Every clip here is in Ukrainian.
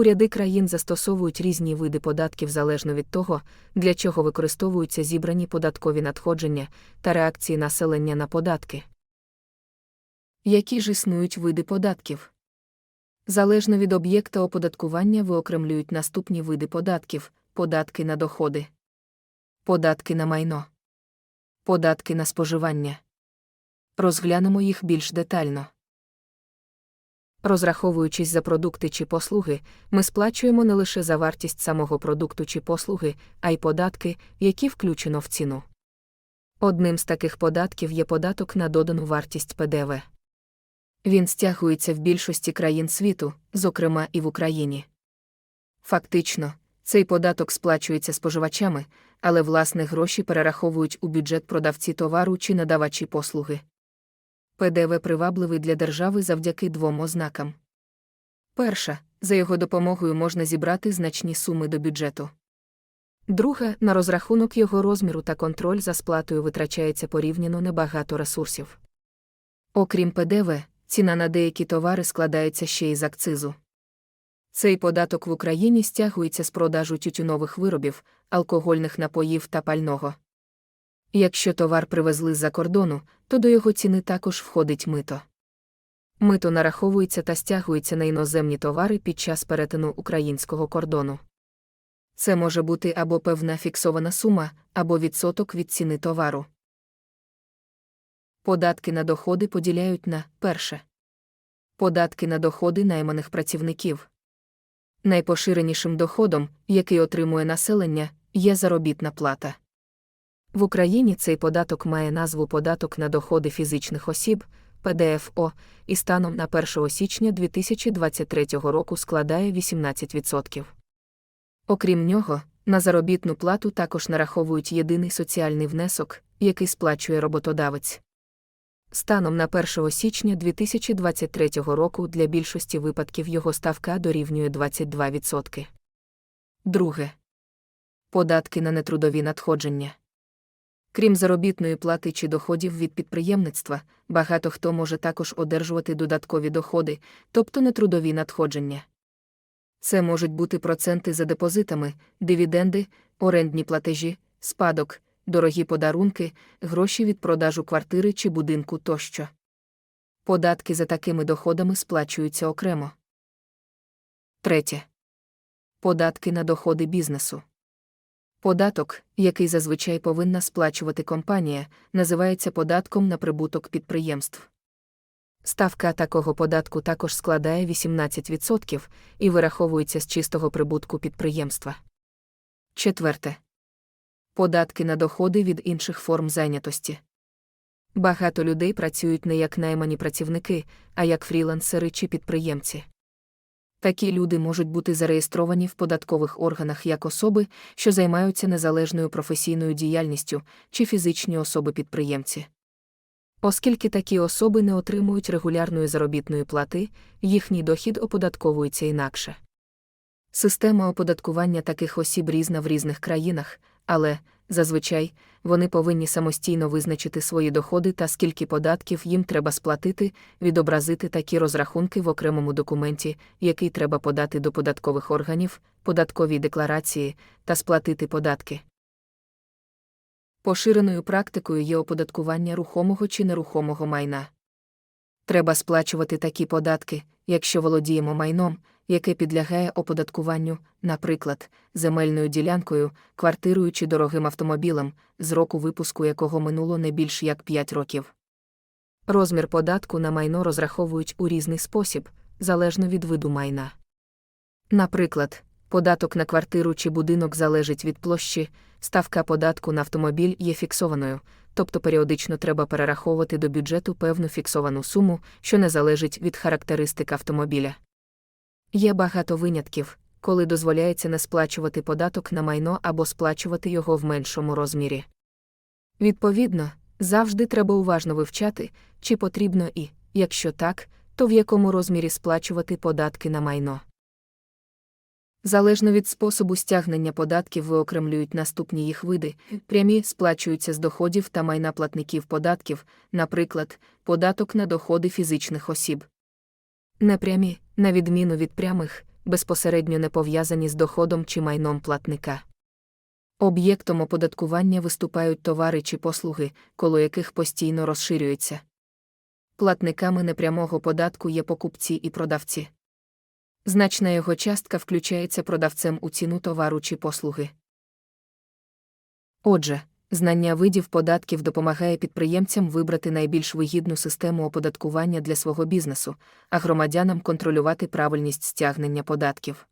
Уряди країн застосовують різні види податків залежно від того, для чого використовуються зібрані податкові надходження та реакції населення на податки. Які ж існують види податків? Залежно від об'єкта оподаткування виокремлюють наступні види податків: податки на доходи, податки на майно, податки на споживання. Розглянемо їх більш детально. Розраховуючись за продукти чи послуги, ми сплачуємо не лише за вартість самого продукту чи послуги, а й податки, які включено в ціну. Одним з таких податків є податок на додану вартість ПДВ. Він стягується в більшості країн світу, зокрема і в Україні. Фактично, цей податок сплачується споживачами, але власне гроші перераховують у бюджет продавці товару чи надавачі послуги. ПДВ привабливий для держави завдяки двом ознакам. Перша, за його допомогою можна зібрати значні суми до бюджету. Друга, на розрахунок його розміру та контроль за сплатою витрачається порівняно небагато ресурсів. Окрім ПДВ, ціна на деякі товари складається ще й з акцизу. Цей податок в Україні стягується з продажу тютюнових виробів, алкогольних напоїв та пального. Якщо товар привезли з-за кордону, то до його ціни також входить мито. Мито нараховується та стягується на іноземні товари під час перетину українського кордону. Це може бути або певна фіксована сума, або відсоток від ціни товару. Податки на доходи поділяють на перше. Податки на доходи найманих працівників. Найпоширенішим доходом, який отримує населення, є заробітна плата. В Україні цей податок має назву податок на доходи фізичних осіб ПДФО і станом на 1 січня 2023 року складає 18%. Окрім нього, на заробітну плату також нараховують єдиний соціальний внесок, який сплачує роботодавець. Станом на 1 січня 2023 року для більшості випадків його ставка дорівнює 22%. Друге. Податки на нетрудові надходження. Крім заробітної плати чи доходів від підприємництва, багато хто може також одержувати додаткові доходи, тобто нетрудові надходження. Це можуть бути проценти за депозитами, дивіденди, орендні платежі, спадок, дорогі подарунки, гроші від продажу квартири чи будинку тощо. Податки за такими доходами сплачуються окремо. Третє. Податки на доходи бізнесу. Податок, який зазвичай повинна сплачувати компанія, називається податком на прибуток підприємств. Ставка такого податку також складає 18% і вираховується з чистого прибутку підприємства. Четверте. Податки на доходи від інших форм зайнятості. Багато людей працюють не як наймані працівники, а як фрілансери чи підприємці. Такі люди можуть бути зареєстровані в податкових органах як особи, що займаються незалежною професійною діяльністю, чи фізичні особи-підприємці. Оскільки такі особи не отримують регулярної заробітної плати, їхній дохід оподатковується інакше. Система оподаткування таких осіб різна в різних країнах, але, зазвичай, вони повинні самостійно визначити свої доходи та скільки податків їм треба сплатити, відобразити такі розрахунки в окремому документі, який треба подати до податкових органів, податковій декларації та сплатити податки. Поширеною практикою є оподаткування рухомого чи нерухомого майна. Треба сплачувати такі податки, якщо володіємо майном, яке підлягає оподаткуванню, наприклад, земельною ділянкою, квартирою чи дорогим автомобілем, з року випуску якого минуло не більш як 5 років. Розмір податку на майно розраховують у різний спосіб, залежно від виду майна. Наприклад, податок на квартиру чи будинок залежить від площі, ставка податку на автомобіль є фіксованою, тобто періодично треба перераховувати до бюджету певну фіксовану суму, що не залежить від характеристик автомобіля. Є багато винятків, коли дозволяється не сплачувати податок на майно або сплачувати його в меншому розмірі. Відповідно, завжди треба уважно вивчати, чи потрібно і, якщо так, то в якому розмірі сплачувати податки на майно. Залежно від способу стягнення податків виокремлюють наступні їх види, прямі сплачуються з доходів та майна платників податків, наприклад, податок на доходи фізичних осіб. Непрямі, на відміну від прямих, безпосередньо не пов'язані з доходом чи майном платника. Об'єктом оподаткування виступають товари чи послуги, коло яких постійно розширюється. Платниками непрямого податку є покупці і продавці. Значна його частка включається продавцем у ціну товару чи послуги. Отже, Знання видів податків допомагає підприємцям вибрати найбільш вигідну систему оподаткування для свого бізнесу, а громадянам контролювати правильність стягнення податків.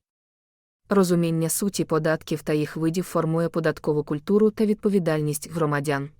Розуміння суті податків та їх видів формує податкову культуру та відповідальність громадян.